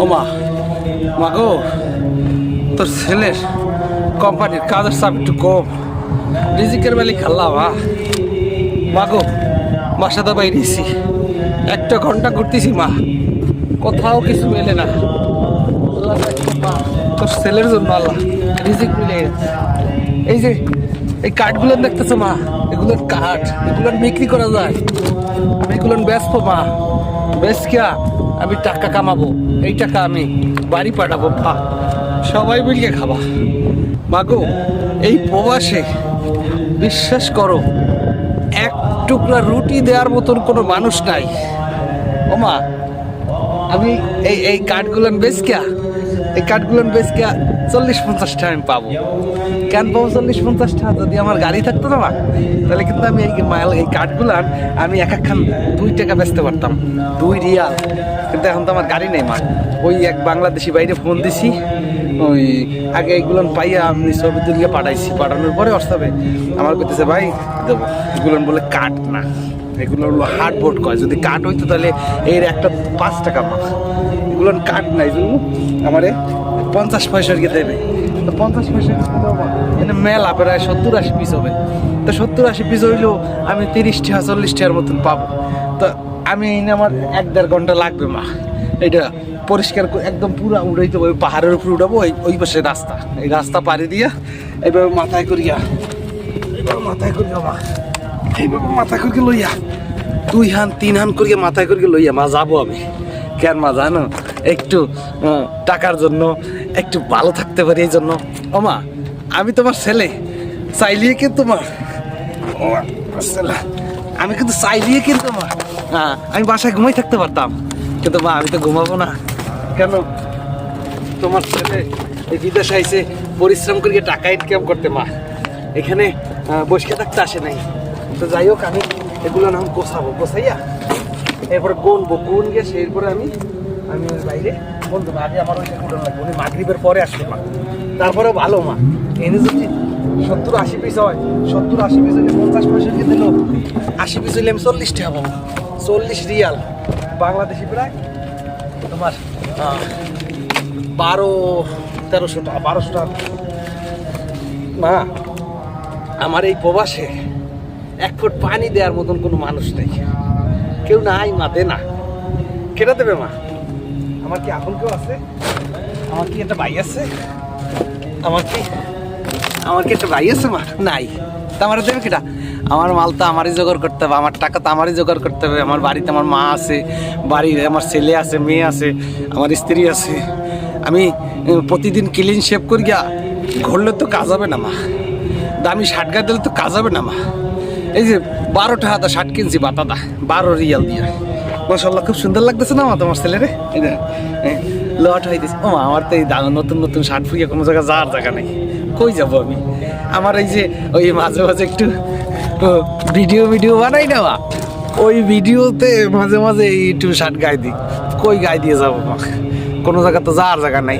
ও মা গো, তোর ছেলের কোম্পানির কাজের চাপ একটু কম। রিজিকের বেলি খাল্লা মা মা গো বাসাতে বাইরেছি একটা ঘণ্টা ঘুরতেছি, মা। কোথাও কিছু মেলে না। তোর ছেলের জন্য আল্লাহ রিজিক মিলে এই যে, এই কাঠগুলো দেখতেছো, মা? এগুলোর কাঠ এগুলো বিক্রি করা যায়। এগুলো ব্যস্ত, মা। বেশ কিয়া, আমি টাকা কামাবো, এই টাকা আমি বাড়ি পাঠাবো ফা সবাই মিলিয়ে খাবা। মাগো, এই প্রবাসে বিশ্বাস করো, এক টুকরা রুটি দেওয়ার মতন কোনো মানুষ নাই। ওমা, আমি এই এই কাঠগুলো বেশ কিয়া এই কাঠগুলান বেশ কিয়া চল্লিশ পঞ্চাশ টাকা আমি পাবো। কেন পাবো চল্লিশ পঞ্চাশ টাকা? যদি আমার গাড়ি থাকতো না তাহলে কিন্তু আমি এই মাল, এই কাঠগুলান আমি এক একখান দুই টাকা বেচতে পারতাম। দুই রিয়াল। কিন্তু এখন তো আমার গাড়ি নেই মা। ওই এক বাংলাদেশি বাইরে ফোন দিছি। ওই আগে এইগুলান পাইয়া আমি ছবি তুলিয়ে পাঠাইছি। পাঠানোর পরে অস্তাবে আমার কইতেছে, ভাই, দেবো। এগুলান বলে কাঠ না। এগুলো হলো হার্ড বোর্ড কয় যদি কাঠ হইতো তাহলে এর একটা পাঁচ টাকা মা এগুলো কাঠ নাই জন্য আমারে পঞ্চাশ পয়সার গিয়ে দেবে। তো পঞ্চাশ পয়সা এখানে মেলা, প্রায় সত্তর আশি পিস হবে। তো সত্তর আশি পিস হইলেও আমি তিরিশ টাকা, চল্লিশ টাকার মতন পাবো। তো আমি এনে আমার এক দেড় ঘণ্টা লাগবে, মা। এটা পরিষ্কার একদম পুরো উড়াইতে হবে, পাহাড়ের উপরে উঠাবো ওই ওই পাশে রাস্তা। এই রাস্তা পাড়ি দিয়া এইভাবে মাথায় করিয়া এবার মাথায় করিয়া, মা। এইভাবে মাথা করিকে লইয়া, দুই হান, তিন হান করিয়া মাথায় করিকে লইয়া মা যাব আমি। কেন মা জানো? একটু টাকার জন্য, একটু ভালো থাকতে পারি এই জন্য। ও মা, আমি তোমার ছেলে, চাইলিয়ে কিন্তু মা। ও। আমি কিন্তু চাইলিয়ে কিন্তু মা। হ্যাঁ আমি বাসায় ঘুমাই থাকতে পারতাম। কিন্তু মা, আমি তো ঘুমাবো না। কেন? তোমার ছেলে এই বিদেশে আইসে পরিশ্রম করিয়ে টাকা ইনকাম করতে মা। এখানে বসে থাকতে আসে নাই। তো যাই হোক, আমি এগুলো নাম গোছাবো। গোছাইয়া এরপরে গুনবো। গুন গিয়ে এরপরে আমি আমি ওই বাইরে বলতে আগে আমার ওইটা গুলো লাগবে, উনি মাগরিবের পরে আসবে মা। তারপরে ভালো মা। এনে যদি সত্তর আশি পিস হয়, সত্তর আশি পিস হলে পঞ্চাশ পয়সা দিয়ে দিল আশি পিস হইলে আমি চল্লিশ টাকা পাবো। চল্লিশ রিয়াল। বাংলাদেশি প্রায় তোমার বারো, তেরোশো টাকা, বারোশো টাকা। মা, আমার এই প্রবাসে এক ফুট পানি দেওয়ার মতন কোনো মানুষ নেই। কেউ নাই মা, দে না। কেটা দেবে মা? আমার কি আপন কেউ আছে? আমার কি একটা ভাই আছে? আমার কি আমার কি একটা ভাই আছে মা? নাই। তা দেবে কেটা? আমার মাল তো আমারই জোগাড় করতে হবে, আমার টাকা তো আমারই জোগাড় করতে হবে। আমার বাড়িতে আমার মা আছে বাড়ির আমার ছেলে আছে, মেয়ে আছে, আমার স্ত্রী আছে। আমি প্রতিদিন ক্লিন শেভ করি গিয়া ঘুরলে তো কাজ হবে না মা। দামি শার্ট দিলে তো কাজ হবে না মা। এই যে বারোটা টাকা শার্ট কিনছি বাতাদা বারো রিয়াল দিয়ে। মাসাল্লাহ খুব সুন্দর লাগতেছে না তোমার ছেলেরে লট হয়ে দিছে ও আমার তো এই নতুন নতুন শার্ট ফুরিয়ে কোনো জায়গায় যাওয়ার জায়গা নেই। কই যাব আমি? আমার এই যে, ওই মাঝে মাঝে একটু ভিডিও ভিডিও বানাই না মা? ওই ভিডিওতে মাঝে মাঝে একটু শার্ট গায়ে দিই। কই গায়ে দিয়ে যাব কোনো জায়গা তো যাওয়ার জায়গা নাই।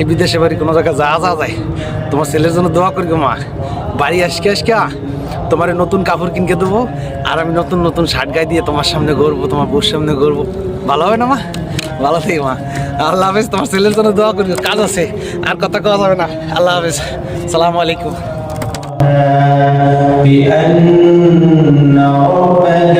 এই বিদেশে বাড়ি কোনো জায়গায় যাওয়া যাওয়া যায়। তোমার ছেলের জন্য দোয়া করি মা। বাড়ি আসকে আসকে তোমার এই নতুন কাপড় কিনকে দেবো আর আমি নতুন নতুন শার্ট গায়ে দিয়ে তোমার সামনে ঘুরবো তোমার বউর সামনে ঘুরবো ভালো হবে না মা ভালো থেকে মা আল্লাহ হাফেজ তোমার ছেলের জন্য দোয়া করি কাজ আছে আর কথা কওয়া যাবে না আল্লাহ হাফেজ সালামু আলাইকুম بأن ربك